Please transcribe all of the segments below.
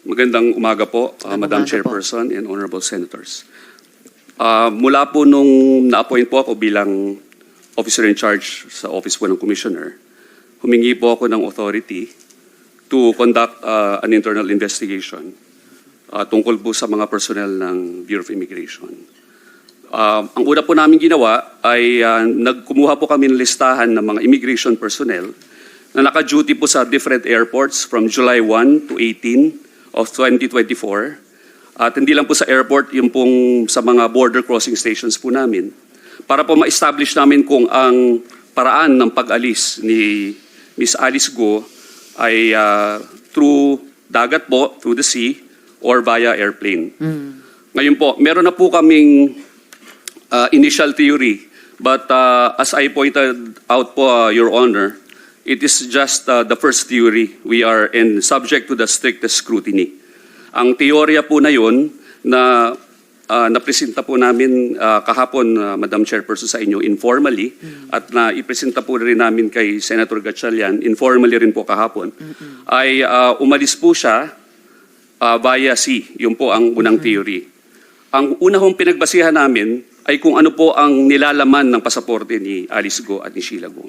Magandang umaga po, uh, Madam umaga po. Chairperson and Honorable Senators. Uh, mula po nung na-appoint po ako bilang officer in charge sa office po ng Commissioner, humingi po ako ng authority to conduct uh, an internal investigation uh, tungkol po sa mga personnel ng Bureau of Immigration. Uh, ang una po namin ginawa ay uh, nagkumuha po kami ng listahan ng mga immigration personnel na naka-duty po sa different airports from July 1 to 18 of 2024. At hindi lang po sa airport, yung pong sa mga border crossing stations po namin. Para po ma-establish namin kung ang paraan ng pag-alis ni Miss Alice Go ay ah, through dagat po, through the sea, or via airplane. Ngayon po, meron na po kaming uh, initial theory. But uh, as I pointed out po, uh, Your Honor, it is just uh, the first theory. We are in subject to the strictest scrutiny. Ang teorya po na yun na uh, napresenta po namin uh, kahapon, uh, Madam Chairperson, sa inyo informally at na ipresenta po rin namin kay Senator Gatchalian informally rin po kahapon, ay uh, umalis po siya uh, via sea. Yun po ang unang theory. Ang una hong pinagbasihan namin ay kung ano po ang nilalaman ng pasaporte ni Alice Go at ni Sheila Go.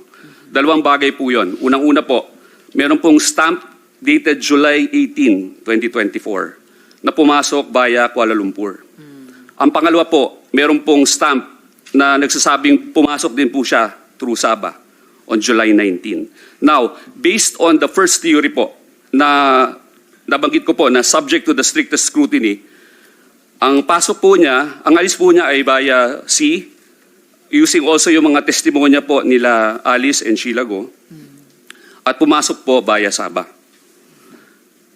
Dalawang bagay po yon. Unang-una po, meron pong stamp dated July 18, 2024 na pumasok via Kuala Lumpur. Ang pangalawa po, meron pong stamp na nagsasabing pumasok din po siya through Sabah on July 19. Now, based on the first theory po na nabanggit ko po na subject to the strictest scrutiny, ang pasok po niya, ang alis po niya ay via sea, using also yung mga testimonya po nila Alice and Sheila Go, at pumasok po via Sabah.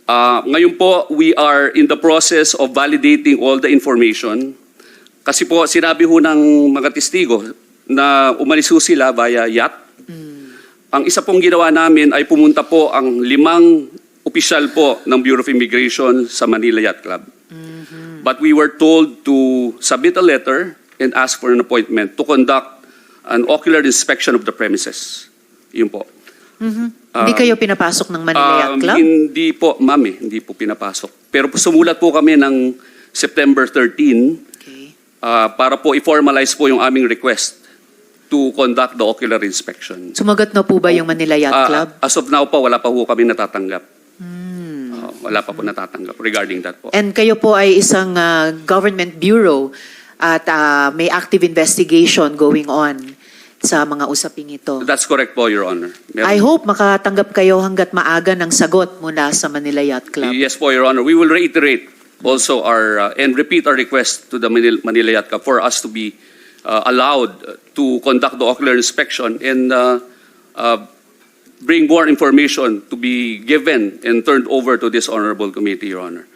Ah, ngayon po, we are in the process of validating all the information. Kasi po, sinabi ho ng mga testigo na umalis ho sila via yacht. Ang isa pong ginawa namin ay pumunta po ang limang opisyal po ng Bureau of Immigration sa Manila Yacht Club. But we were told to submit a letter and ask for an appointment to conduct an ocular inspection of the premises. Yun po. Hindi kayo pinapasok ng Manila Yacht Um, Club? Hindi po, ma'am eh, hindi po pinapasok. Pero sumulat po kami ng September 13 Okay. ah, para po i-formalize po yung aming request to conduct the ocular inspection. Sumagot na po ba yung Manila Yacht Ah, Club? as of now po, wala pa po kami natatanggap. Ah, wala pa po natatanggap regarding that po. And kayo po ay isang ah, government bureau at ah, may active investigation going on sa mga usaping ito. That's correct po, Your Honor. Meron- I hope makatanggap kayo hanggat maaga ng sagot mula sa Manila Yacht Club. Yes po, Your Honor. We will reiterate also our uh, and repeat our request to the Manila, Manila Yacht Club for us to be uh, allowed to conduct the ocular inspection and uh, uh, bring more information to be given and turned over to this honorable committee, Your Honor.